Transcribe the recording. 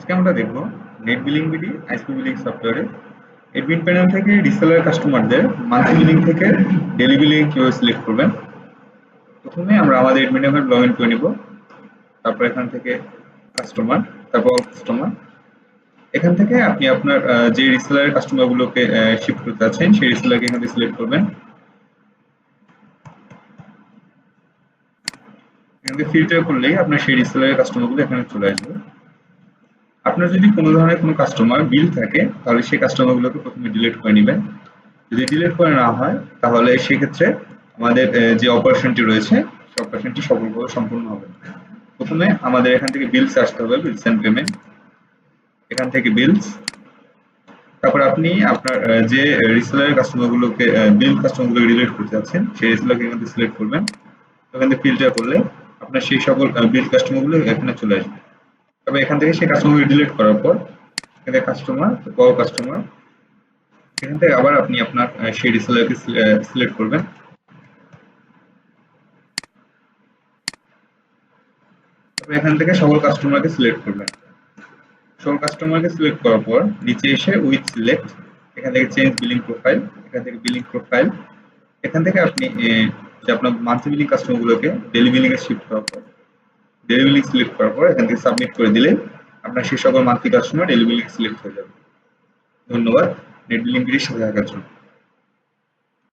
আজকে আমরা দেখব net billing BD ISP billing সফটওয়্যারে এডমিন প্যানেল থেকে রিসেলার কাস্টমারদের মান্থলি বিলিং থেকে ডেলি বিলিং কীভাবে সিলেক্ট করবেন। প্রথমে আমরা আমাদের এডমিন অ্যাপে লগ ইন করে নিব। তারপর এখান থেকে কাস্টমার তারপর কাস্টমার এখান থেকে আপনি আপনার যে রিসেলারের কাস্টমারগুলোকে শিফট করতে আছেন, সেই রিসেলারকে এখান সিলেক্ট করবেন। এখান থেকে ফিল্টার করলেই আপনার সেই রিসেলারের কাস্টমারগুলো এখানে চলে আসবে। আপনার যদি কোনো ধরনের কোনো কাস্টমার বিল থাকে, তাহলে সেই কাস্টমারগুলোকে প্রথমে ডিলিট করে নেবেন। যদি ডিলিট করে না হয়, তাহলে সেক্ষেত্রে আমাদের যে অপারেশনটি রয়েছে, সেই অপারেশনটি সফলভাবে সম্পূর্ণ হবে। প্রথমে আমাদের এখান থেকে বিলস আসতে হবে বিলস এন্ড পেমেন্ট এখান থেকে বিলস তারপর আপনি আপনার যে রিসেলারের কাস্টমারগুলোকে বিল কাস্টমারগুলোকে ডিলিট করতে যাচ্ছেন, সেই রিসেলারকে এখান থেকে সিলেক্ট করবেন। এখান থেকে ফিল্টার করলে আপনার সেই সকল বিল কাস্টমারগুলো এখানে চলে আসবে। তবে এখান থেকে সেই কাস্টমারকে ডিলিট করার পর, এখান কাস্টমার বড় কাস্টমার এখান থেকে আবার আপনি আপনার সেই রিসেলারকে সিলেক্ট করবেন। তারপর এখান থেকে সকল কাস্টমারকে সিলেক্ট করবেন। সকল কাস্টমারকে সিলেক্ট করার পর, নিচে এসে উইথ সিলেক্ট এখান থেকে চেঞ্জ বিলিং প্রোফাইল এখান থেকে বিলিং প্রোফাইল এখান থেকে আপনি যে আপনার মান্থলি বিলিং কাস্টমারগুলোকে ডেলি বিলিং এ শিফট করার পর ডেলি বিলিং সিলেক্ট করার পর এখান থেকে সাবমিট করে দিলে আপনার সেই সকল মান্থলি কাস্টমার ডেলিভারি সিলেক্ট হয়ে যাবে। ধন্যবাদ। নেট বিলিং সাথে থাকার জন্য।